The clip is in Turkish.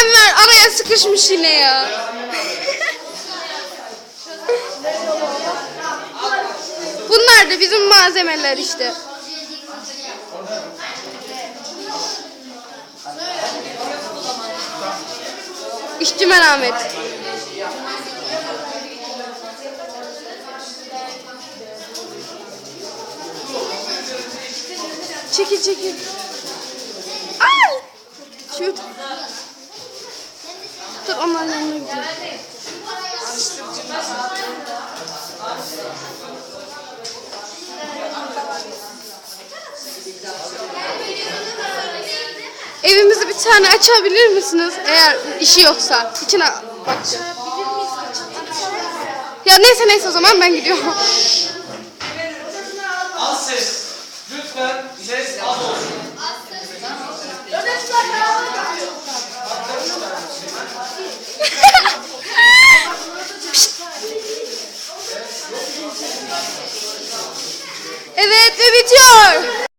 Bunlar araya sıkışmış yine ya. Bunlar da bizim malzemeler işte. İşçi merhamet. Çekil çekil. Ay! Şut. Dur onların yanına gidiyorum. Evimizi bir tane açabilir misiniz? Eğer işi yoksa. İçine bakacağım. Ya neyse neyse o zaman ben gidiyorum. Az ses. Lütfen ses az olsun.